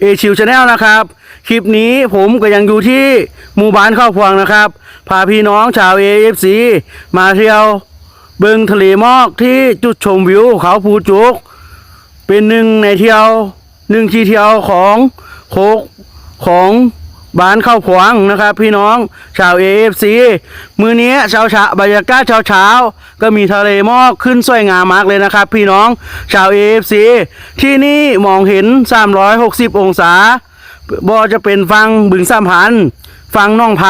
เอชิวชาแนลนะครับ คลิปนี้ผมก็ยังอยู่ที่หมู่บ้านข้าวพวงนะครับ พาพี่น้องชาวเอฟซีมาเที่ยวเบิงทะเลหมอกที่จุดชมวิวเขาภูจุก เป็นหนึ่งในเที่ยวหนึ่งที่เที่ยวของโคกของ บ้านข้าวพวงนะครับ พี่น้องชาวเอฟซีมือนี้เช้าเช้าบรรยากาศเช้าเช้าก็มีทะเลหมอกขึ้นสวยงามมากเลยนะครับ พี่น้องชาวเอฟซีที่นี่มองเห็น 360 องศาบ่จะเป็นฟังบึงสามพันฟังน่องไพ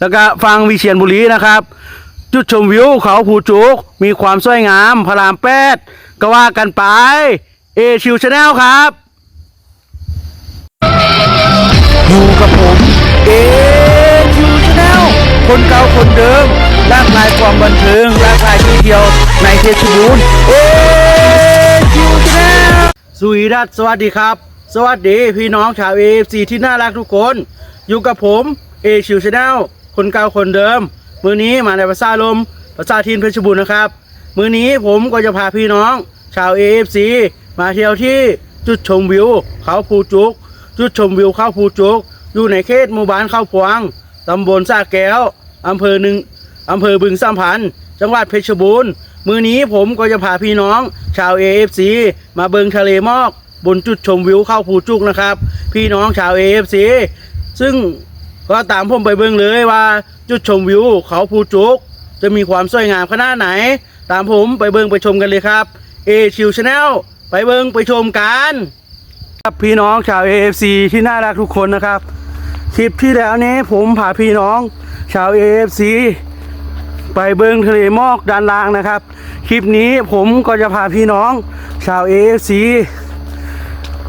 แล้วก็ฟังวิเชียรบุรีนะครับ จุดชมวิวเขาผูจุก มีความสวยงามพระรามแปดก็ว่ากันไปเอชิวชาแนลครับ อยู่กับผมเอชิวชาแนลคนเก่าคนเดิมหลากหลายความบันเทิงหลากหลายที่เดียวในเพชรบูรณ์เอชิวชาแนลสวีดัสสวัสดีครับ สวัสดีพี่น้องชาวเอฟซีที่น่ารักทุกคน อยู่กับผมเอชิวชาแนลคนเก่าคนเดิม มือนี้มาในภาษาลมภาษาทีนเพชรบูรณ์นะครับ มือนี้ผมก็จะพาพี่น้อง ชาวเอฟซีมาเที่ยวที่จุดชมวิว เขาภูจุก จุดชมวิวเขาภูจุกอยู่ในเขตหมู่บ้านเข้าพวงตำบลสาแก้วอำเภอหนึ่งอำเภอบึงสามพันจังหวัดเพชรบูรณ์มือนี้ผมก็จะพาพี่น้อง ชาวเอฟซีมาเบิงทะเลหมอก บนจุดชมวิวเข้าภูจุกนะครับ พี่น้องชาวเอฟซีซึ่งก็ตามผมไปเบิงเลยว่าจุดชมวิวเขาภูจุก จะมีความสวยงามขนาดไหน ตามผมไปเบิงไปชมกันเลยครับเอชิวชาแนลไปเบิงไปชมกัน ครับพี่น้องชาว AFC ที่น่ารักทุกคนนะครับ คลิปที่แล้วนี้ผมพาพี่น้อง ชาว AFC ไปเบิงทะเลหมอกด้านล่างนะครับ คลิปนี้ผมก็จะพาพี่น้อง ชาว AFC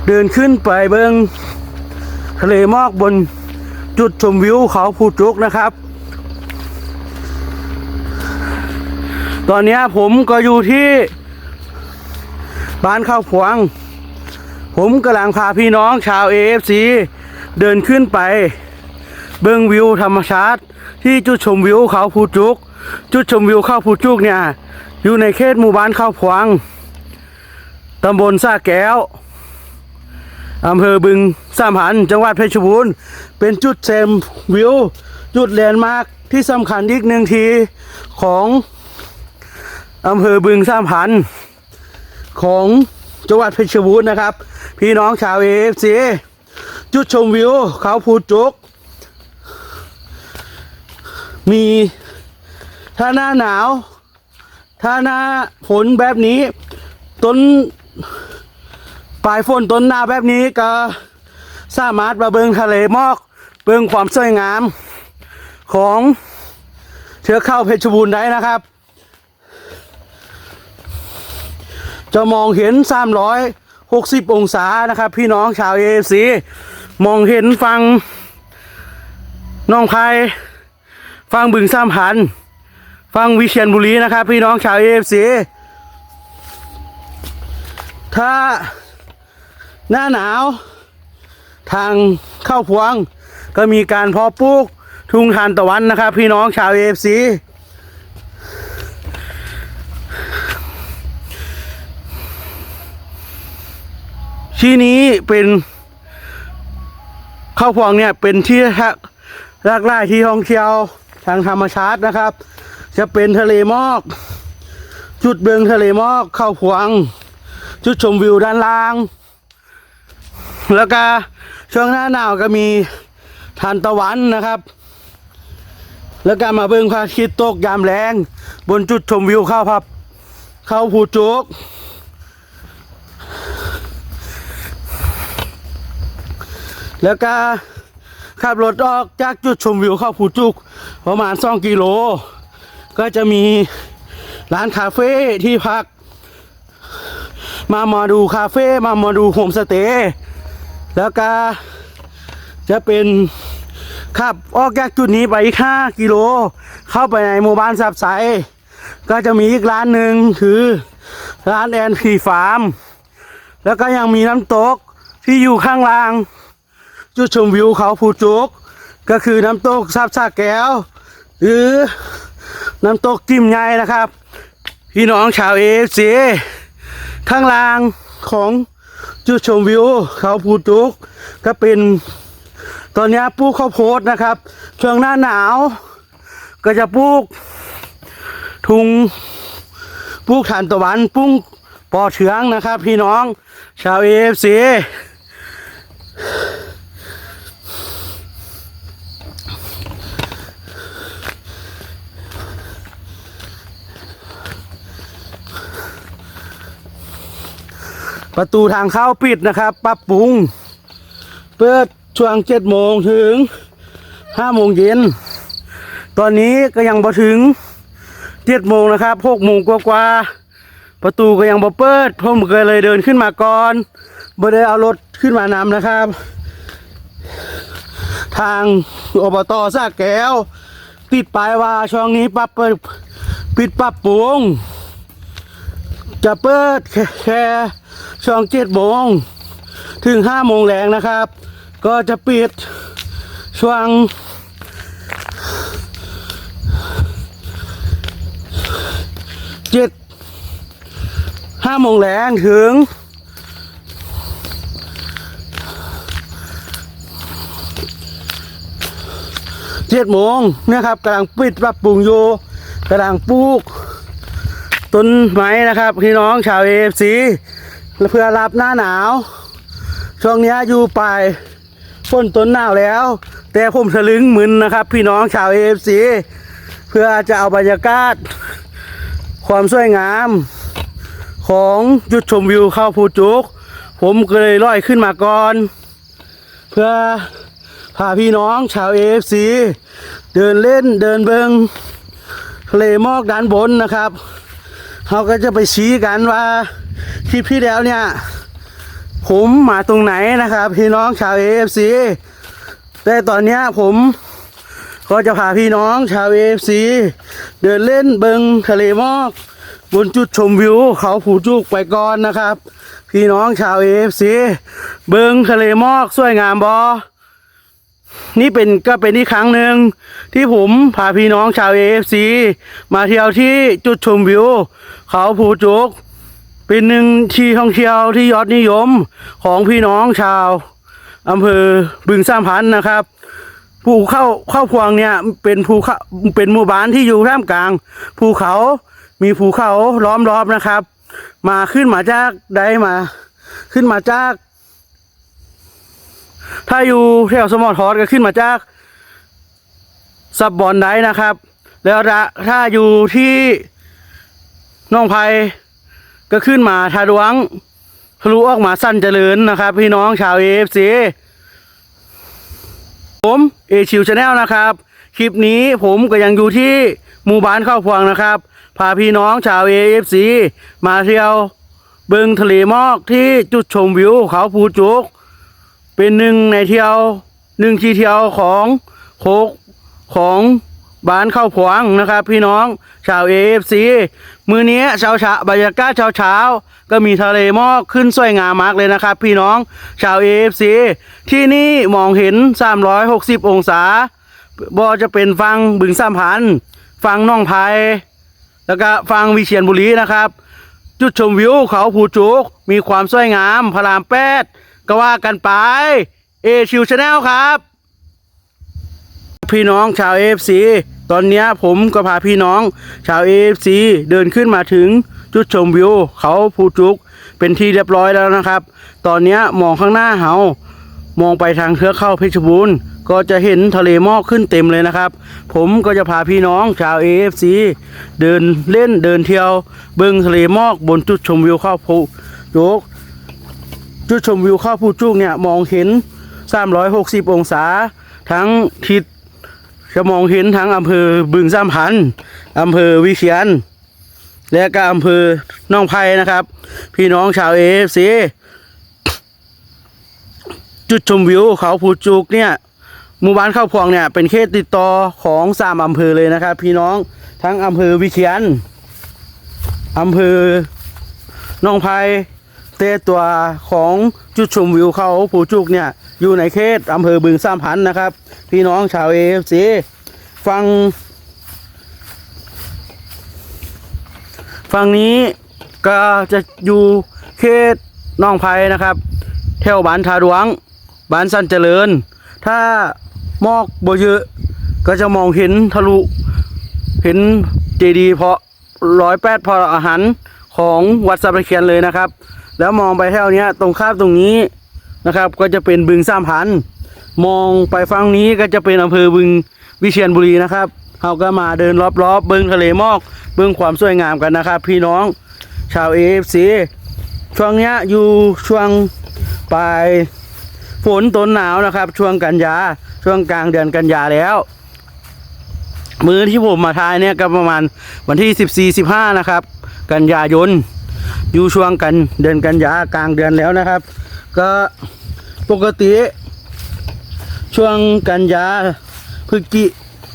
เดินขึ้นไปเบิงทะเลหมอกบนจุดชมวิวเขาภูจุกนะครับ ตอนนี้ผมก็อยู่ที่บ้านข้าวพวง ผมกำลังพาพี่น้องชาว AFC เดินขึ้นไป เบิ้งวิวธรรมชาติ ที่จุดชมวิวเขาภูจุก จุดชมวิวเขาภูจุกเนี่ย อยู่ในเขตหมู่บ้านข้าวพวงตำบลสาแก้วอำเภอบึงสามพันจังหวัดเพชรบูรณ์ เป็นจุดเซมวิว จุดแลนด์มาร์คที่สำคัญอีกหนึ่งทีของอำเภอบึงสามพันของ จังหวัดเพชรบูรณ์นะครับ พี่น้องชาวเอฟซีจุดชมวิว เขาภูจุก มีถ้าหน้าหนาว ถ้าหน้าฝนแบบนี้ ต้นปลายฝนต้นหน้าแบบนี้ก็สามารถมาเบิงทะเลหมอก เบิงความสวยงามของเชือกเข้าเพชรบูรณ์ได้นะครับ จะมองเห็น 360 องศานะครับ พี่น้องชาวเอฟซีมองเห็นฟังน้องไพฟังบึงสามพัน ฟังวิเชียรบุรีนะครับ พี่น้องชาวเอฟซีถ้าหน้าหนาว ทางเข้าพวง ก็มีการเพาะปลูกทุ่งทานตะวันนะครับ พี่น้องชาวเอฟซี ที่นี้เป็นเข้าพวงเนี่ยเป็นที่รากไร่ที่ท่องเที่ยวทางธรรมชาตินะครับ จะเป็นทะเลหมอก จุดเบิงทะเลหมอกเข้าพวง จุดชมวิวด้านล่าง แล้วก็ช่วงหน้าหนาวก็มีทานตะวันนะครับ แล้วก็มาเบิ่งพระอาทิตย์ตกยามแรง บนจุดชมวิวเข้าพับ เข้าภูจุก แล้วก็ขับรถออกจากจุดชมวิวเข้าภูจุก ประมาณ2กิโล ก็จะมีร้านคาเฟ่ที่พัก มามาดูคาเฟ่มามาดูโฮมสเตย์แล้วก็จะเป็นขับออกจากจุดนี้ไปอีก5กิโล เข้าไปในหมู่บ้านสับไซก็จะมีอีกร้านหนึ่งคือร้านแอนพีฟาร์ม แล้วก็ยังมีน้ำตกที่อยู่ข้างล่าง จุดชมวิวเขาภูจุก ก็คือน้ำตกซับซาแก้ว หรือน้ำตกจิ้มไงนะครับ พี่น้องชาวเอฟซีข้างล่างของจุดชมวิวเขาภูจุก ก็เป็นตอนนี้ปลูกข้าวโพดนะครับช่วงหน้าหนาว ก็จะปลูกทุงปลูกทานตะวันปลูกปอเทืองนะครับ พี่น้องชาวเอฟซี ประตูทางเข้าปิดนะครับ ปรับปรุง เปิดช่วงเจ็ดโมงถึงห้าโมงเย็น ตอนนี้ก็ยังบ่ถึงเจ็ดโมงนะครับหกโมงกว่าๆประตูก็ยังบ่เปิดผมก็เลยเดินขึ้นมาก่อนบ่ได้เอารถขึ้นมานำนะครับ ทางอบตสระแก้ว ติดป้ายว่าช่วงนี้ปรับเปิดปิดปรับปรุงจะเปิดแค่ ช่วงเจ็ดโมงถึงห้าโมงแรงนะครับ ก็จะปิดช่วงเจ็ดห้าโมงแรงถึงเจ็ดโมงนะครับกำลังปิดปรับปรุงอยู่กำลังปลูกต้นไม้นะครับ พี่น้องชาวเอฟซี เพื่อรับหน้าหนาว ช่วงนี้อยู่ปลายฝนต้นหนาวแล้ว แต่ผมทะลึงมึนนะครับ พี่น้องชาวเอฟซีเพื่อจะเอาบรรยากาศ ความสวยงาม ของจุดชมวิวเข้าภูจุก ผมก็เลยลอยขึ้นมาก่อน เพื่อพาพี่น้องชาวเอฟซีเดินเล่นเดินเบิงทะเลหมอกด้านบนนะครับเขาก็จะไปชี้กันว่า คลิปที่แล้วเนี่ย ผมมาตรงไหนนะครับ พี่น้องชาวเอฟซีแต่ตอนเนี้ยผมก็จะพาพี่น้องชาวเอฟซีเดินเล่นเบิงทะเลหมอก บนจุดชมวิว เขาผูจุกไปก่อนนะครับ พี่น้องชาวเอฟซีเบิงทะเลหมอกสวยงามบอนี่เป็นก็เป็นอีกครั้งหนึ่งที่ผมพาพี่น้องชาวเอฟซีมาเที่ยวที่จุดชมวิว เขาภูจุก เป็นหนึ่งที่ท่องเที่ยวที่ยอดนิยมของพี่น้องชาวอำเภอบึงสามพันนะครับภูเข้าเข้าพวงเนี่ยเป็นภูเขาเป็นหมู่บ้านที่อยู่ท่ามกลางภูเขามีภูเขาล้อมรอบนะครับ มาขึ้นมาจากใดมาขึ้นมาจาก ถ้าอยู่แถวสมอทอดก็ขึ้นมาจากสับบอนได้นะครับ แล้วถ้าอยู่ที่น้องไผ่ ก็ขึ้นมาทาดวงทะลุออกมาสั้นเจริญนะครับ พี่น้องชาวเอฟซีผมเอชิวชาแนลนะครับ คลิปนี้ผมก็ยังอยู่ที่หมู่บ้านเข้าพวงนะครับ พาพี่น้องชาวเอฟซีมาเที่ยวเบิงทะเลหมอกที่จุดชมวิวเขาภูจุก เป็นหนึ่งในเที่ยวหนึ่งที่เที่ยวของโคกของบ้านเข้าผวงนะครับ พี่น้องชาวเอฟซี มือนี้เช้าเช้าบรรยากาศเช้าเช้าก็มีทะเลหมอกขึ้นสวยงามมากเลยนะครับ พี่น้องชาวเอฟซีที่นี่มองเห็น 360 องศาบอจะเป็นฟังบึงสามพันฟังน่องไพแล้วก็ฟังวิเชียรบุรีนะครับ จุดชมวิวเขาผูจุก มีความสวยงามพระรามแปดก็ว่ากันไปเอชิวชาแนลครับ พี่น้องชาวเอฟซี ตอนนี้ผมก็พาพี่น้อง ชาวเอฟซีเดินขึ้นมาถึงจุดชมวิว เขาผูจุก เป็นที่เรียบร้อยแล้วนะครับ ตอนนี้มองข้างหน้าเฮามองไปทางเทือกเข้าเพชรบูรณ์ก็จะเห็นทะเลหมอกขึ้นเต็มเลยนะครับ ผมก็จะพาพี่น้องชาว AFC เดินเล่นเดินเที่ยวเบิ่งทะเลหมอกบนจุดชมวิวเข้าภูโจกจุดชมวิวเข้าภูจุกเนี่ยมองเห็น 360 องศา ทั้งทิศ จะมองเห็นทั้งอำเภอบึงสามพันอำเภอวิเชียน และก็อำเภอหน้องไผ่นะครับ พี่น้องชาว AFC จุดชมวิวเขาภูจุกเนี่ยหมู่บ้านเข้าพวงเนี่ยเป็นเขตติดต่อของสามอำเภอเลยนะครับ พี่น้องทั้งอำเภอวิเชียนอำเภอหนองไผ่เตตัวของจุดชมวิวเขาภูจุกเนี่ย อยู่ในเขตอำเภอบึงสามพันธ์นะครับ พี่น้องชาวเอฟซีฟังฝั่งนี้ก็จะอยู่เขตน้องไพนะครับแถวบ้านทาดวงบ้านสันเจริญ ถ้ามอกบเยอะก็จะมองเห็นทะลุเห็นเจดีเพาะร้อยแปดพออาหารของวัดสัพเคียนเลยนะครับ แล้วมองไปแถวเนี้ยตรงข้ามตรงนี้ นะครับ ก็จะเป็นบึงสามพันมองไปฝั่งนี้ก็จะเป็นอำเภอบึงวิเชียรบุรีนะครับเราก็มาเดินรอบๆบึงทะเลหมอกบึงความสวยงามกันนะครับ พี่น้องชาวเอฟซีช่วงเนี้ยอยู่ช่วงปลายฝนต้นหนาวนะครับ ช่วงกันยาช่วงกลางเดือนกันยาแล้ว มือที่ผมมาทายเนี่ยก็ประมาณวันที่ 14 15 นะครับ กันยายนอยู่ช่วงกันเดือนกันยากลางเดือนแล้วนะครับ ก็ปกติ ช่วงกันยาพฤศจิ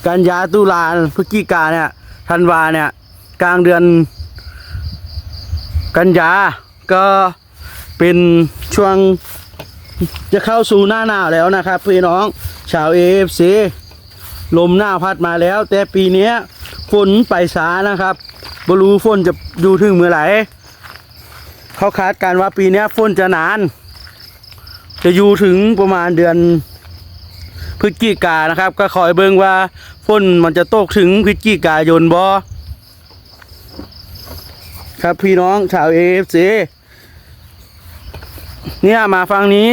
กันยาตุลาพฤศจิกาเนี่ยธันวาเนี่ย กลางเดือน กันยาก็เป็นช่วงจะเข้าสู่หน้าหนาวแล้วนะครับพี่น้องชาวเอฟซีลมหน้าพัดมาแล้ว แต่ปีนี้ฝนไปช้านะครับบรู้ฝนจะอยู่ถึงเมื่อไหร่เขาคาดการว่าปีนี้ฝนจะนาน จะอยู่ถึงประมาณเดือนพฤศจิกานะครับ ก็คอยเบิ่งว่าฝนมันจะตกถึงพฤศจิกายนบ่ครับพี่น้องชาวเอฟซีเนี่ยมาฟังนี้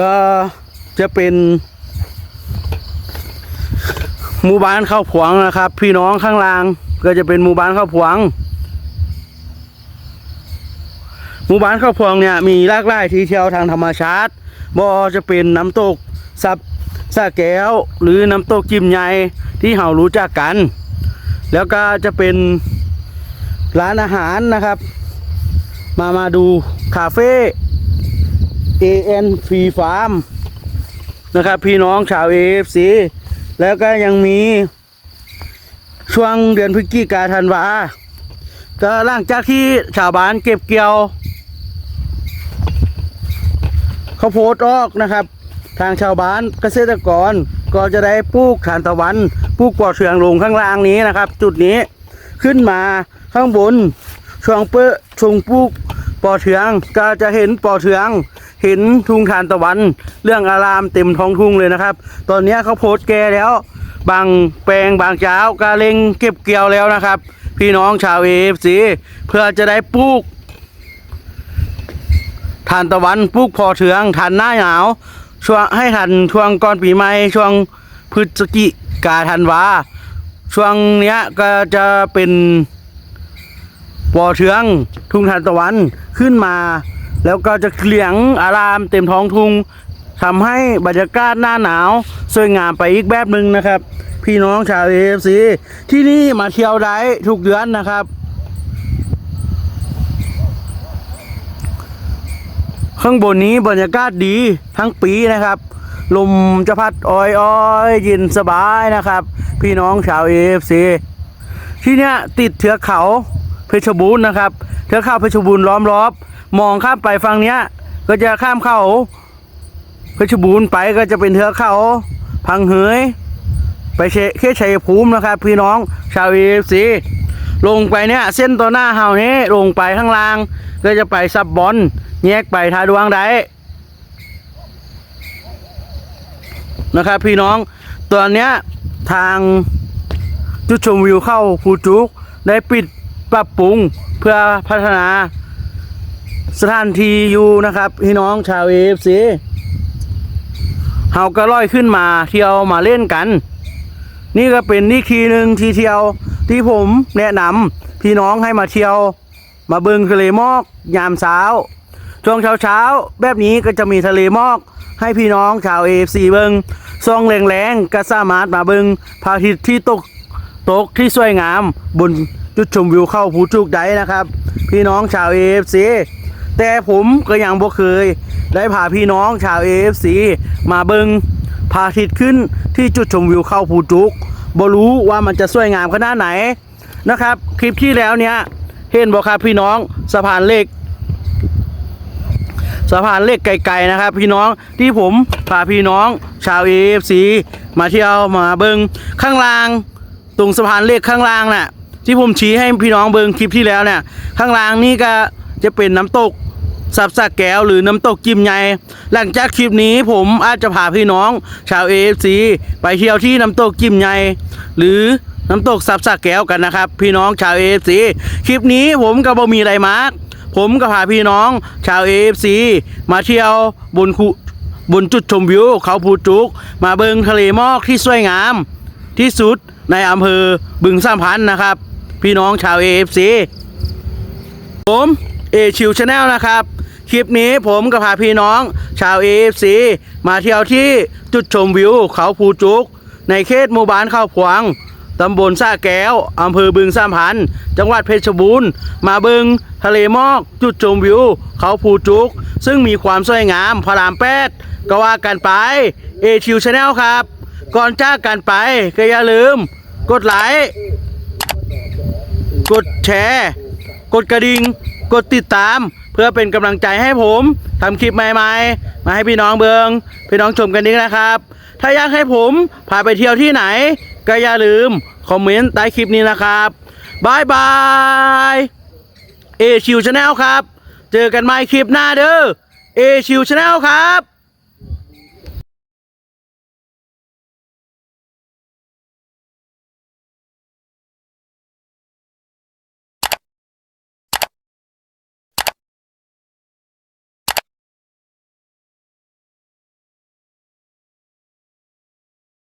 ก็จะเป็นหมู่บ้านข้าวผวงนะครับ พี่น้องข้างล่างก็จะเป็นหมู่บ้านข้าวผวง หมู่บ้านข้าวผวงเนี่ยมีหลากหลายที่เที่ยวทางธรรมชาติบ่จะเป็นน้ำตกซับสะแก้ว หรือน้ำตกจิมใหญ่ที่เรารู้จักกัน แล้วก็จะเป็นร้านอาหารนะครับ มามาดูคาเฟ่ AN Free Farm นะครับ พี่น้องชาว AFC แล้วก็ยังมีช่วงเดือนพฤศจิกาธันวาก็หลังจากที่ชาวบ้านเก็บเกี่ยว ข้าวโพดออกนะครับ ทางชาวบ้านเกษตรกรก็จะได้ปลูกทานตะวันปลูกปอเทืองลงข้างล่างนี้นะครับ จุดนี้ขึ้นมาข้างบนช่วงเปื้อช่วงปลูกปอเทืองก็จะเห็นปอเทือง เห็นทุ่งทานตะวัน เรื่องอารามเต็มท้องทุ่งเลยนะครับ ตอนนี้เขาโพดแก่แล้ว บางแปลงบางเจ้าก็เล็งเก็บเกี่ยวแล้วนะครับ พี่น้องชาวเอฟซีเพื่อจะได้ปลูก ทานตะวันปลูกพอเทืองทันหน้าหนาวช่วงให้ทันช่วงก่อนปีใหม่ช่วงพฤศจิกาธันวาช่วงเนี้ยก็จะเป็นปอเทืองทุ่งทานตะวันขึ้นมา แล้วก็จะเลียงอารามเต็มท้องทุ่งทำให้บรรยากาศหน้าหนาว สวยงามไปอีกแบบหนึ่งนะครับ พี่น้องชาวเอฟซีที่นี่มาเที่ยวได้ทุกเดือนนะครับ ข้างบนนี้บรรยากาศดีทั้งปีนะครับ ลมจะพัดอ้อยอ้อยเย็นสบายนะครับ พี่น้องชาวเอฟซีที่เนี้ยติดเทือกเขาเพชรบูรณ์นะครับเทือกเขาเพชรบูรณ์ล้อมรอบ มองข้ามไปฝั่งเนี้ย ก็จะข้ามเขาเพชรบูรณ์ไปก็จะเป็นเทือกเขาพังเหยไปเชเขตชัยภูมินะครับ พี่น้องชาวเอฟซี ลงไปเนี่ยเส้นตัวหน้าเฮานี้ลงไปข้างล่าง ก็จะไปซับบอลแยกไปทาดวงได้นะครับ พี่น้องตอนเนี้ยทางจุดชมวิวเข้าภูจุกได้ปิดปรับปรุงเพื่อพัฒนาสถานที่อยู่นะครับ พี่น้องชาวเอฟซีเฮาก็ล่อยขึ้นมาเที่ยวมาเล่นกัน นี่ก็เป็นนี่คีหนึ่งที่เที่ยว ที่ผมแนะนำพี่น้องให้มาเที่ยว มาเบิงทะเลหมอก ยามเช้า ช่วงเช้าเช้าแบบนี้ก็จะมีทะเลหมอก ให้พี่น้องชาวเอฟซีเบิงซองแรงๆก็สามารถมาเบิงพระอาทิตย์ที่ตกตกที่สวยงามบนจุดชมวิวเข้าภูจุกได้นะครับ พี่น้องชาวเอฟซีแต่ผมก็ยังบ่เคย ได้พาพี่น้องชาวเอฟซีมาเบิงพระอาทิตย์ขึ้นที่จุดชมวิวเข้าภูจุก บรู้ว่ามันจะสวยงามขนาดไหนนะครับ คลิปที่แล้วเนี้ยเห็นบ่ครับพี่น้องสะพานเหล็กสะพานเหล็กไกลๆนะครับ พี่น้องที่ผมพาพี่น้องชาวเอฟซีมาเที่ยวมาเบิงข้างล่าง ตรงสะพานเหล็กข้างล่างน่ะที่ผมชี้ให้พี่น้องเบิงคลิปที่แล้วเนี่ยข้างล่างนี่ก็จะเป็นน้ำตก ซับสักแก้วหรือน้ำตกจิมใหญ่หลังจากคลิปนี้ผมอาจจะพาพี่น้อง ชาว AFC ไปเที่ยวที่น้ำตกจิมใหญ่หรือน้ำตกซับสักแก้วกันนะครับ พี่น้องชาว AFC คลิปนี้ผมก็บ่มีอะไรมากผมก็พาพี่น้อง ชาว AFC มาเที่ยวบนคุบนจุดชมวิวเขาภูจุก มาเบิงทะเลหมอกที่สวยงาม ที่สุดในอำเภอบึงสามพันนะครับ พี่น้องชาว AFC ผมเอชิวชาแนลนะครับ คลิปนี้ผมก็พาพี่น้อง ชาว AFC มาเที่ยวที่จุดชมวิวเขาภูจุก ในเขตหมู่บ้านข้าวขวางตำบลซ่าแก้ว อำเภอบึงสามพัน จังหวัดเพชรบูรณ์ มาบิงทะเลหมอก จุดชมวิว เขาภูจุก ซึ่งมีความสวยงาม พระรามแปดก็ว่ากันไป เอชิวชาแนลครับ ก่อนจากกันไป ก็อย่าลืม กดไลค์ กดแชร์ กดกระดิ่ง กดติดตาม เพื่อเป็นกำลังใจให้ผมทำคลิปใหม่ๆ มาให้พี่น้องเบิงพี่น้องชมกันนี้นะครับ ถ้าอยากให้ผมพาไปเที่ยวที่ไหน ก็อย่าลืมคอมเมนต์ใต้คลิปนี้นะครับบายบายเอชิวชาแนลครับ เจอกันใหม่คลิปหน้าเด้อเอชิวชาแนลครับ